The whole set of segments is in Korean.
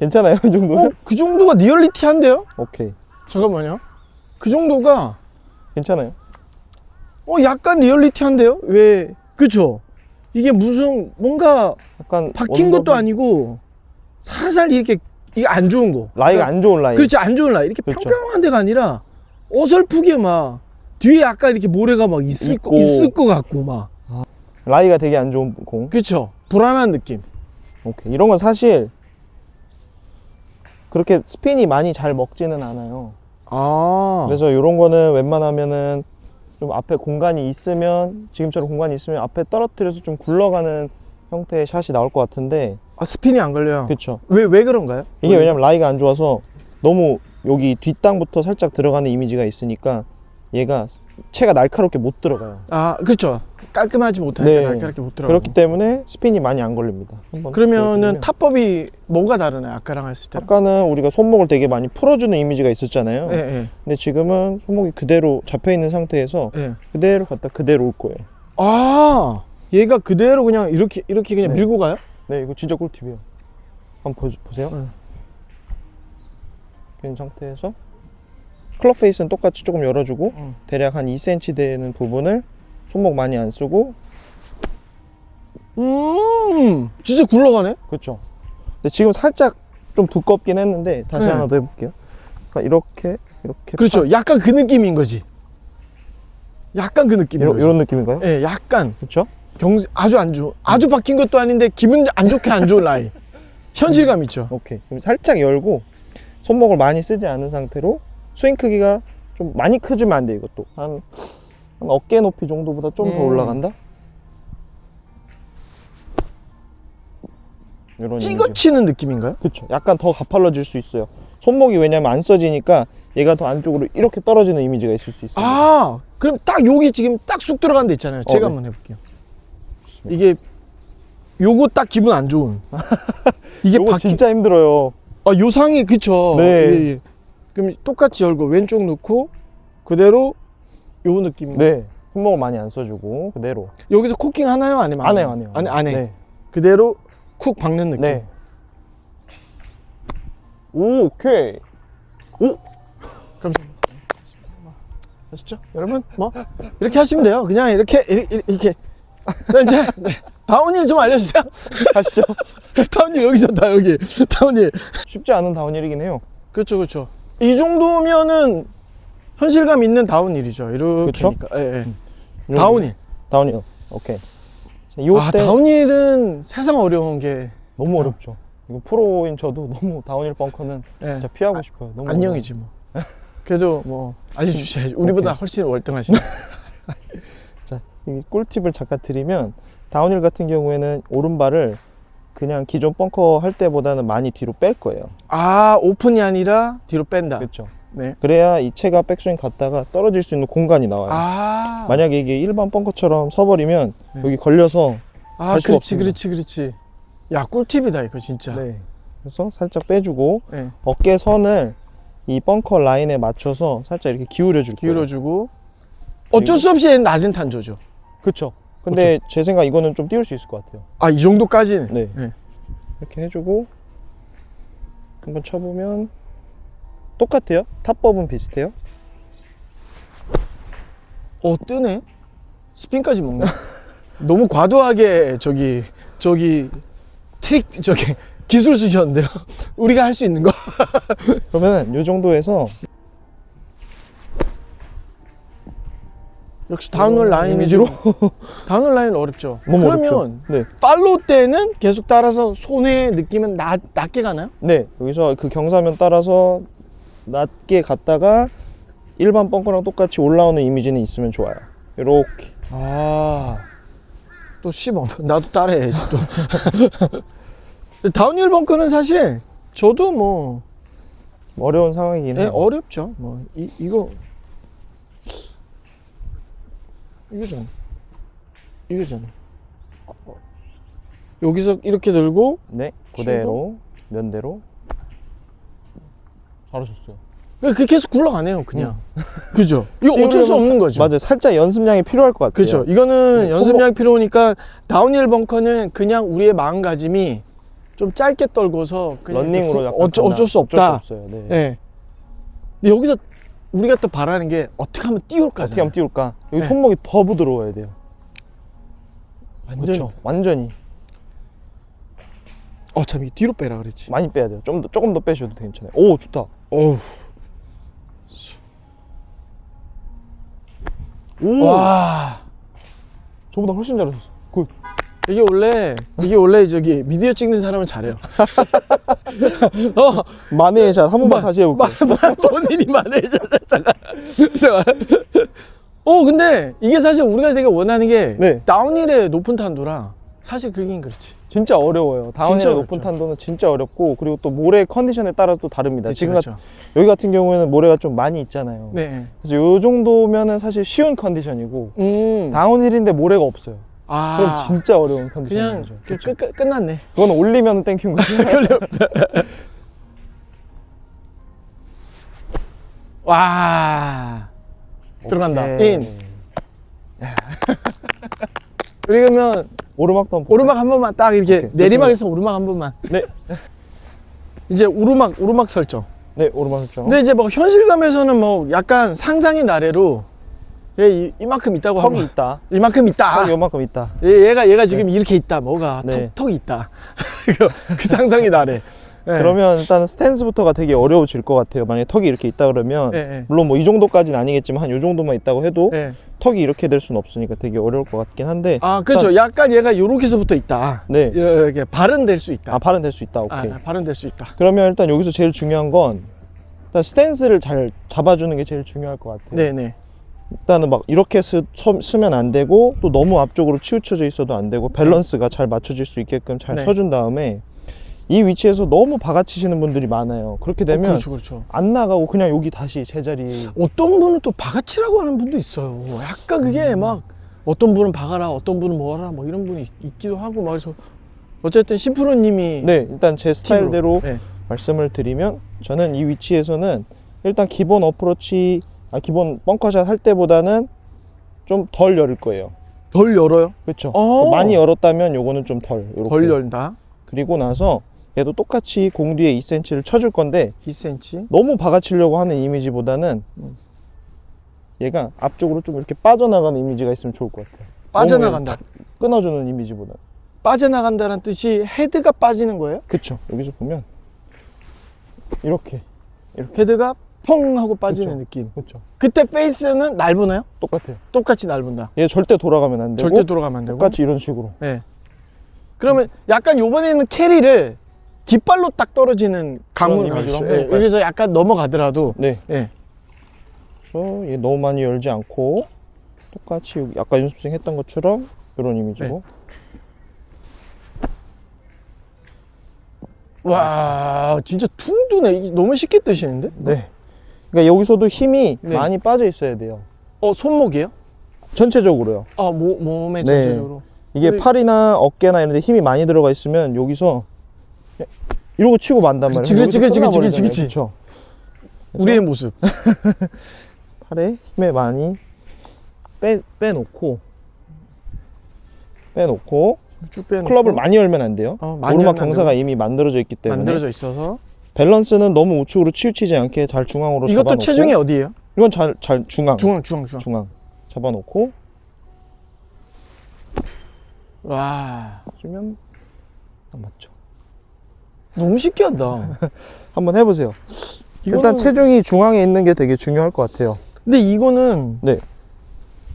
괜찮아요 이 정도면? 어? 그 정도가 리얼리티한데요? 오케이 잠깐만요. 그 정도가 괜찮아요. 어 약간 리얼리티한데요? 왜 그쵸? 이게 무슨 뭔가 약간 박힌 것도 언더도- 아니고 살살 이렇게 이게 안 좋은 거. 라이가 안 좋은 라이. 그렇지 안 좋은 라이 이렇게 그렇죠. 평평한 데가 아니라 어설프게 막 뒤에 약간 이렇게 모래가 막 있을 거 있고. 있을 것 같고 막 라이가 되게 안 좋은 공. 그쵸 불안한 느낌. 오케이 이런 건 사실 그렇게 스핀이 많이 잘 먹지는 않아요. 아 그래서 이런 거는 웬만하면은 좀 앞에 공간이 있으면 지금처럼 공간이 있으면 앞에 떨어뜨려서 좀 굴러가는 형태의 샷이 나올 것 같은데 아, 스핀이 안 걸려요. 그렇죠. 왜 왜 그런가요? 이게 왜냐면 라이가 안 좋아서 너무 여기 뒷땅부터 살짝 들어가는 이미지가 있으니까 얘가 채가 날카롭게 못 들어가요. 아 그렇죠 깔끔하지 못하니까 네. 날카롭게 못 들어. 그렇기 때문에 스핀이 많이 안 걸립니다. 한번 그러면은 보여드리면. 타법이 뭐가 다르나요? 아까랑 했을 때. 아까는 우리가 손목을 되게 많이 풀어주는 이미지가 있었잖아요. 예, 예, 근데 지금은 손목이 그대로 잡혀 있는 상태에서 예. 그대로 갖다 그대로 올 거예요. 아 얘가 그대로 그냥 이렇게 이렇게 그냥 네. 밀고 가요? 네, 이거 진짜 꿀팁이에요. 한번 보, 보세요. 네. 빈 상태에서 클럽 페이스는 똑같이 조금 열어주고 응. 대략 한 2cm 되는 부분을 손목 많이 안 쓰고 음 진짜 굴러가네. 그렇죠. 근데 지금 살짝 좀 두껍긴 했는데 다시 네. 하나 더 해볼게요. 그러니까 이렇게 이렇게 그렇죠. 약간 그 느낌인 거지. 약간 그 느낌인 이런, 거지. 이런 느낌인가요? 예, 약간 그렇죠. 경 아주 안 좋은 아주 바뀐 것도 아닌데 기분 안 좋게 안 좋은 라인. 현실감 있죠. 오케이. 그럼 살짝 열고 손목을 많이 쓰지 않은 상태로 스윙 크기가 좀 많이 크지만 안돼 이것도 한, 한 어깨 높이 정도보다 좀 더 음. 올라간다. 이런 찍어치는 느낌인가요? 그렇죠. 약간 더 가팔라질 수 있어요. 손목이 왜냐면 안 써지니까 얘가 더 안쪽으로 이렇게 떨어지는 이미지가 있을 수 있어요. 아, 그럼 딱 여기 지금 딱 쑥 들어간 데 있잖아요. 제가 네. 한번 해볼게요. 이게 요거 딱 기분 안 좋은. 이게 이거 바뀐. 진짜 힘들어요. 아, 요 상이 그쵸. 네. 예, 예. 그럼 똑같이 열고 왼쪽 넣고 그대로 요 느낌. 네. 손목을 많이 안 써주고 그대로. 여기서 코킹 하나요? 아니면 안 해요, 안 해요. 안, 안 해. 네. 그대로 쿡 박는 느낌. 네. 오, 오케이. 오, 아시죠? 여러분, 뭐 이렇게 하시면 돼요. 그냥 이렇게 이렇게. 이렇게. 자, 이제 네. 다운힐 좀 알려주세요. 가시죠. 다운힐 여기 좋다 여기. 다운힐. 쉽지 않은 다운힐이긴 해요. 그렇죠, 그렇죠. 이 정도면은 현실감 있는 다운힐이죠. 이렇게. 그쵸? 하니까. 예, 예. 이 정도. 다운힐. 다운힐. 오케이. 자, 요때 아, 다운힐은 세상 어려운 게 너무 어렵죠. 이거 프로인 저도 너무 다운힐 벙커는 예. 진짜 피하고 싶어요. 너무 안녕이지 뭐. 그래도 뭐 알려주셔야지. 우리보다. 훨씬 월등하시네. 어려워요. 자, 이 꿀팁을 잠깐 드리면 다운힐 같은 경우에는 오른발을 그냥 기존 벙커 할 때보다는 많이 뒤로 뺄 거예요. 아, 오픈이 아니라 뒤로 뺀다. 그렇죠. 네. 그래야 이 채가 백스윙 갔다가 떨어질 수 있는 공간이 나와요. 아, 만약에 이게 일반 벙커처럼 서버리면 네. 여기 걸려서 아, 갈 수가 그렇지, 없습니다. 그렇지, 그렇지. 야, 꿀팁이다 이거 진짜. 네. 그래서 살짝 빼주고 네. 어깨 선을 이 벙커 라인에 맞춰서 살짝 이렇게 기울여 줄 거예요. 기울여주고 어쩔 수 없이 낮은 탄조죠. 그렇죠. 근데 제 생각 이거는 좀 띄울 수 있을 것 같아요. 아, 이 정도까지는. 네. 네. 이렇게 해주고 한번 쳐보면 똑같아요. 탑법은 비슷해요. 어, 뜨네. 스핀까지 먹네. 너무 과도하게 저기 저기 트릭 저기 기술 쓰셨는데요. 우리가 할 수 있는 거. 그러면은 이 정도에서 역시 다운롤 라인이 이미지로 좀- 다운롤 라인 어렵죠. 너무 그러면 어렵죠. 네. 팔로우 때는 계속 따라서 손의 느낌은 낮, 낮게 가나요? 네. 여기서 그 경사면 따라서 낮게 갔다가 일반 벙커랑 똑같이 올라오는 이미지는 있으면 좋아요. 이렇게. 아, 또 씹어. 나도 따라해야지 또. 다운힐 벙커는 사실 저도 뭐 어려운 상황이긴 예, 해요. 어렵죠. 뭐 이, 이거 이거잖아. 이거잖아. 어, 여기서 이렇게 들고 네. 그대로 면대로 잘하셨어요. 그 계속 굴러가네요, 그냥. 그죠? 이거 어쩔 수 없는 사- 거죠. 맞아요. 살짝 연습량이 필요할 것 같아요. 그렇죠. 이거는 네, 연습량이 필요하니까 다운힐 벙커는 그냥 우리의 마음가짐이 좀 짧게 떨궈서 그냥 런닝으로 약간 어쩌. 어쩔 수 없다. 어쩔 수 없어요. 네. 예. 근데 여기서 우리가 또 바라는 게 어떻게 하면 띄울까? 어떻게 하면 띄울까? 여기 네. 손목이 더 부드러워야 돼요. 완전히. 그렇죠. 완전히 어, 참 이게 뒤로 빼라 그랬지. 많이 빼야 돼요. 좀 더 조금 더 빼셔도 괜찮아요. 오 좋다. 어우. 오, 와. 저보다 훨씬 잘하셨어. 굿. 이게 원래 이게 원래 저기 미디어 찍는 사람은 잘해요. 어, 마네샷 한 번만 마- 다시 해볼게요. 본인이 마네이저 잠깐. 잠깐. 어, 근데 이게 사실 우리가 되게 원하는 게 네. 다운힐의 높은 탄도라 사실 그긴 그렇지. 진짜 어려워요. 다운힐 진짜 높은 어렵죠. 탄도는 진짜 어렵고 그리고 또 모래 컨디션에 따라 또 다릅니다. 그렇죠, 지금 그렇죠. 같, 여기 같은 경우에는 모래가 좀 많이 있잖아요. 네. 그래서 요 정도면은 사실 쉬운 컨디션이고 음. 다운힐인데 모래가 없어요. 아. 그럼 진짜 어려운 그냥 컨디션이죠. 그. 끝, 끝, 끝났네. 그건 올리면 땡큐인 거죠. 와. 들어간다. 오케이. 인. 그러면 오르막도 한번 오르막 한 번만 딱 이렇게 오케이, 내리막에서 오르막 한 번만. 네. 이제 오르막 오르막 설정. 네 오르막 했죠. 근데 이제 뭐 현실감에서는 뭐 약간 상상의 나래로 얘 이, 이만큼 있다고 턱이 하면 있다. 이만큼 있다. 턱이 요만큼 있다. 얘, 얘가 얘가 지금 이렇게 있다. 뭐가 네. 턱, 턱이 있다. 그- 그 상상의 나래. 네. 그러면 일단 스탠스부터가 되게 어려워질 것 같아요. 만약에 턱이 이렇게 있다 그러면 네, 네. 물론 뭐 이 정도까지는 아니겠지만 한요 정도만 있다고 해도 네. 턱이 이렇게 될 수는 없으니까 되게 어려울 것 같긴 한데 아 그렇죠. 약간 얘가 요렇게서부터 있다. 네. 이렇게 발은 될 수 있다. 아 발은 될 수 있다. 아, 오케이. 발은 될 수 있다. 그러면 일단 여기서 제일 중요한 건 일단 스탠스를 잘 잡아주는 게 제일 중요할 것 같아요. 네네. 일단은 막 이렇게 쓰, 서- 쓰면 안 되고 또 너무 앞쪽으로 치우쳐져 있어도 안 되고 밸런스가 잘 맞춰질 수 있게끔 잘 네. 서준 다음에 이 위치에서 너무 박아치시는 분들이 많아요. 그렇게 어, 되면 그렇죠, 그렇죠. 안 나가고 그냥 여기 다시 제자리 어떤 분은 또 바가치라고 하는 분도 있어요. 약간 그게 음. 막 어떤 분은 박아라, 어떤 분은 뭐하라, 뭐 이런 분이 있- 있기도 하고 막 그래서 어쨌든 심프로님이 네 일단 제 스타일대로 네. 말씀을 드리면 저는 이 위치에서는 일단 기본 어프로치 아 기본 벙커샷 할 때보다는 좀 덜 열을 거예요. 덜 열어요. 그렇죠. 어. 많이 열었다면 요거는 좀 덜. 요렇게. 덜 열다. 그리고 나서 얘도 똑같이 공 뒤에 2cm를 쳐줄 건데 2cm. 너무 박아치려고 하는 이미지보다는 음. 얘가 앞쪽으로 좀 이렇게 빠져나가는 이미지가 있으면 좋을 것 같아요. 빠져나간다. 끊어주는 이미지보다. 빠져나간다는 뜻이 헤드가 빠지는 거예요? 그쵸. 여기서 보면 이렇게 헤드가 펑 하고 빠지는 그쵸. 느낌. 그렇죠. 그때 페이스는 날보나요? 똑같아요. 똑같이 날본다. 얘 절대 돌아가면 안 되고 절대 돌아가면 안 되고. 똑같이 이런 식으로. 네. 그러면 약간 요번에는 캐리를 깃발로 딱 떨어지는 강문 이미지로 가주죠. 한번 예? 여기서 약간 넘어가더라도 네. 예. 그래서 얘 너무 많이 열지 않고 똑같이 아까 연습생 했던 것처럼 이런 이미지로. 와 진짜 퉁두네 이게 너무 쉽게 뜨시는데? 네. 그러니까 여기서도 힘이 네. 많이 빠져 있어야 돼요. 어 손목이에요? 전체적으로요. 아 모, 몸에 네. 전체적으로 이게 네. 팔이나 어깨나 이런 데 힘이 많이 들어가 있으면 여기서 이러고 치고 만단 말이에요. 그치, 그치, 그치, 그치, 그치, 그치. 그쵸? 우리의 모습 팔에 힘에 많이 빼, 빼놓고 빼놓고 쭉 빼놓고 클럽을 많이 열면 안 돼요. 어, 많이 오르막 하면 안 경사가. 이미 만들어져 있기 때문에 만들어져 있어서 밸런스는 너무 우측으로 치우치지 않게 잘 중앙으로 이것도 잡아놓고 체중이 어디예요? 이건 잘, 잘 중앙 중앙 중앙 중앙 중앙 잡아놓고 와 주면 안 맞죠. 너무 쉽게 한다 한번 해보세요. 일단 이거는- 체중이 중앙에 있는 게 되게 중요할 것 같아요. 근데 이거는 네.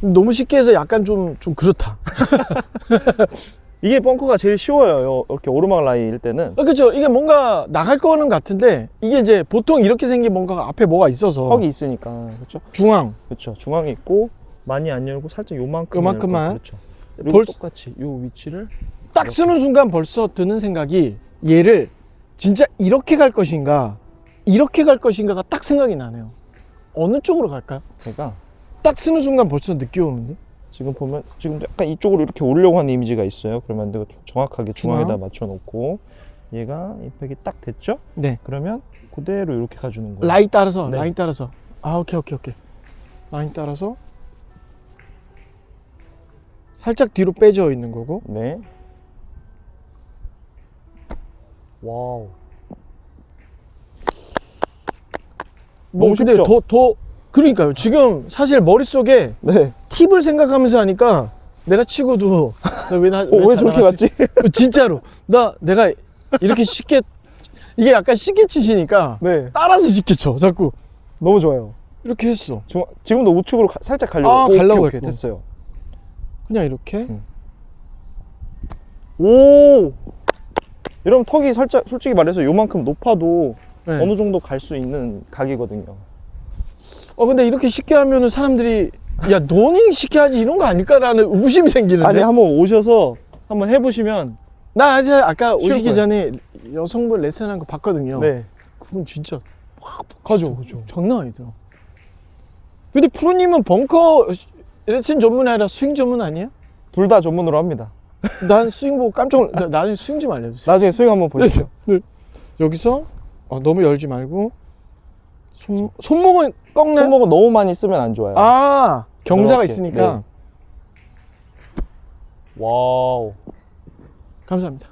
너무 쉽게 해서 약간 좀 좀 그렇다 이게 벙커가 제일 쉬워요. 요- 이렇게 오르막 라인일 때는 아, 그렇죠. 이게 뭔가 나갈 거는 같은데 이게 이제 보통 이렇게 생긴 뭔가가 앞에 뭐가 있어서 턱이 있으니까 그렇죠. 중앙 그렇죠. 중앙에 있고 많이 안 열고 살짝 요만큼 요만큼만? 열고, 그렇죠. 그리고 벌- 똑같이 요 위치를 딱 쓰는 순간 벌써 드는 생각이 얘를 진짜 이렇게 갈 것인가 이렇게 갈 것인가가 딱 생각이 나네요. 어느 쪽으로 갈까요? 제가 딱 쓰는 순간 벌써 느껴 오는데. 지금 보면 지금도 약간 이쪽으로 이렇게 오려고 하는 이미지가 있어요. 그러면 안 되고 정확하게 중앙에다 중앙? 맞춰 놓고 얘가 임팩이 딱 됐죠? 네. 그러면 그대로 이렇게 가주는 거예요. 라인 따라서 네. 라인 따라서. 아 오케이 오케이 오케이. 라인 따라서 살짝 뒤로 빼져 있는 거고. 네. 와우. 뭐 너무 근데 쉽죠? 더 더 그러니까요. 지금 사실 머릿속에 네. 팁을 생각하면서 하니까 내가 치고도 나 왜, 나, 어, 왜잘 저렇게? 갔지? 진짜로 나 내가 이렇게 쉽게 이게 약간 쉽게 치시니까 네. 따라서 쉽게 쳐 자꾸 너무 좋아요. 이렇게 했어 중, 지금도 우측으로 가- 살짝 가려고. 아, 오케이, 가려고 했고. 됐어요. 그냥 이렇게 오! 이러면 턱이 살짝, 솔직히 말해서 요만큼 높아도 네. 어느 정도 갈 수 있는 각이거든요. 어 근데 이렇게 쉽게 하면은 사람들이 야 쉽게 하지 이런 거 아닐까라는 의구심이 생기는데 아니, 한번 오셔서 한번 해보시면. 나 아직 아까 쉬울 오시기 거예요. 전에 여성분 레슨한 거 봤거든요 네. 그건 진짜 가죠, 그죠. 장난 아니더라 근데 프로님은 벙커 레슨 전문이 아니라 스윙 전문 아니에요? 둘 다 전문으로 합니다. 난 스윙 보고 깜짝 놀 나- 나중에 스윙 좀 알려주세요 나중에 스윙 한번 보시죠. 네. 여기서 어, 너무 열지 말고 손, 손목은 꺾나요? 손목은 너무 많이 쓰면 안 좋아요. 아 경사가 있으니까 네. 와우. 감사합니다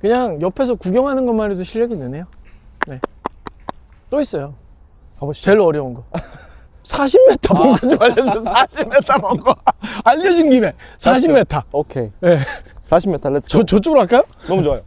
그냥 옆에서 구경하는 것만 해도 실력이 느네요 네 또 있어요 가보시죠. 제일 어려운 거 40m 벙커 좀 알려주세요 40m 벙커 알려준 김에 40m 오케이. 네. 40m 렛츠 저, 고. 저쪽으로 할까요? 너무 좋아요.